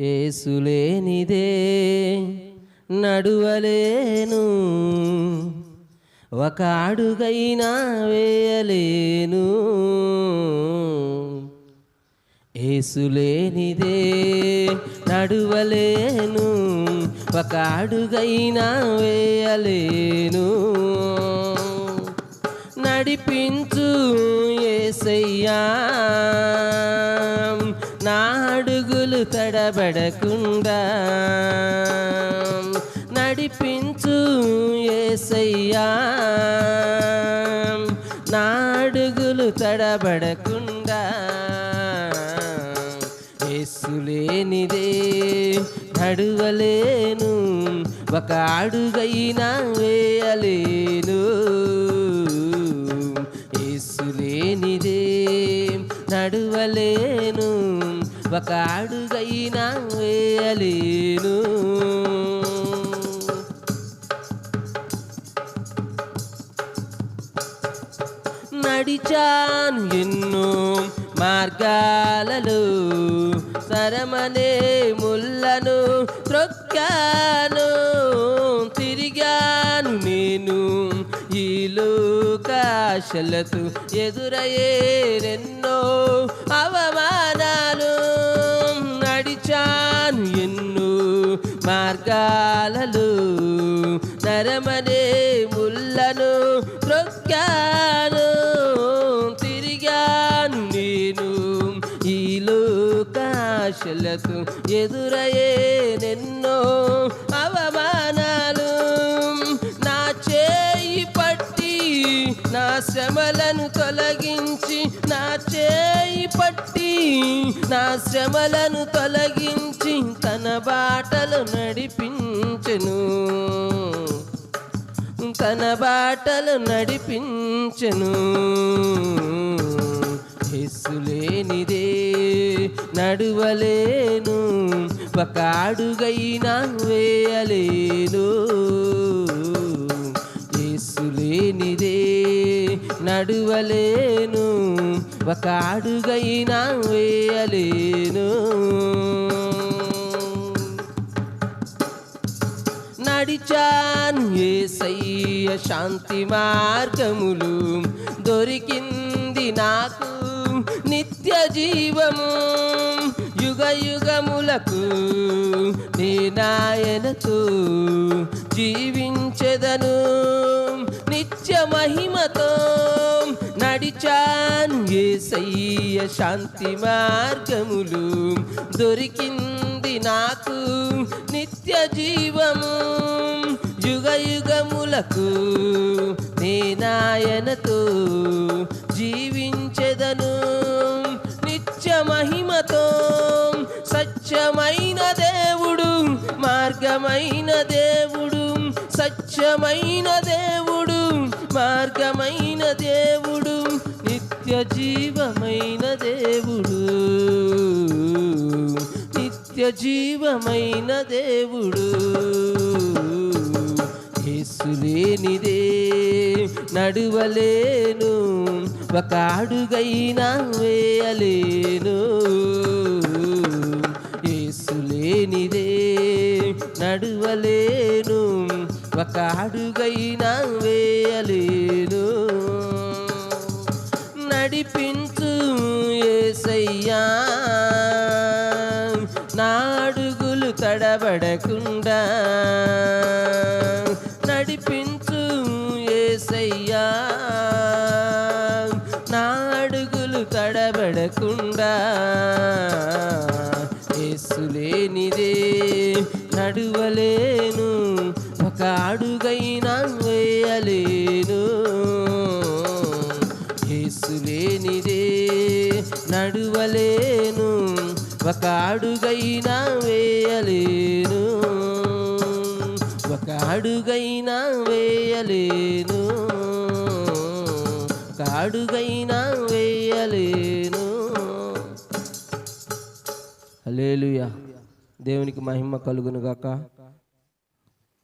ఏసులేనిదే నడువలేను. ఒక అడుగైనా వేయలేను. ఏసులేనిదే నడువలేను. ఒక అడుగైనా వేయలేను. నడిపించు ఏసయ్యా. అడుగులు తడబడకుండా నడిపించు ఏసయ్యా. నా అడుగులు తడబడకుండా ఏసులేనిదే నడువలేను ఒక అడుగైనా వేయలేను. ఏసులేనిదే నడువలేను ఒక అడుగైనా వేయలేను. నడిచాను ఎన్నో మార్గాలలో సరమనే ముళ్ళను త్రొక్కాను. తిరిగాను నేను ఈ లోకాశలతో ఎదురయ్యేనెన్నో అవమాన మార్గాలలు నరమనే ముళ్ళను త్రొక్కాను తిరిగాను నేను ఈ లోకాశలతో ఎదురయ్యేనెన్నో అవమానాలు. నా చేయి పట్టి నా శ్రమలను తొలగించి నా చేయి పట్టి నా శ్రమలను తొలగించి తన బాటలు నడిపించెను. తన బాటలు నడిపించెను. హెస్సులేనిదే నడువలేను. ఒక అడుగైనా వేయలేను. యేసులేనిదే నడువలేను. ఒక అడుగైనా వేయలేను. నడిచాను ఏసయ్య శాంతి మార్గములు. దొరికింది నాకు నిత్య జీవము. యుగ యుగములకు నీ నాయనతో జీవించెదను. నిత్య మహిమతో నడిచాను ఏసయ్య శాంతి మార్గములు. దొరికింది నాకు నిత్య జీవము యుగ యుగములకు నే నాయనతో జీవించెదను. నిత్య మహిమతో సత్యమైన దేవుడు మార్గమైన దేవుడు సత్యమైన దేవుడు మార్గమైన దేవుడు నిత్య జీవమైన దేవుడు. జీవమైన దేవుడు. యేసులేనిదే నడువలేను ఒక అడుగైనా వేయలేను. యేసులేనిదే నడువలేను ఒక అడుగైనా వేయలేను. నడిపించు ఏసయ్యా పడకుండా నడిపించు ఏసయ్యా. నా అడుగులు తడబడకుండా ఏసులేనిదే నడువలేను. ఒక అడుగైనా వేయలేను. ఏసులేనిదే నడువలేను. ఒక అడుగైనా వేయలేను అడుగైనా వేయలేను. ఒక అడుగైనా వేయలేను. లేలుయా దేవునికి మహిమ కలుగునుగాక.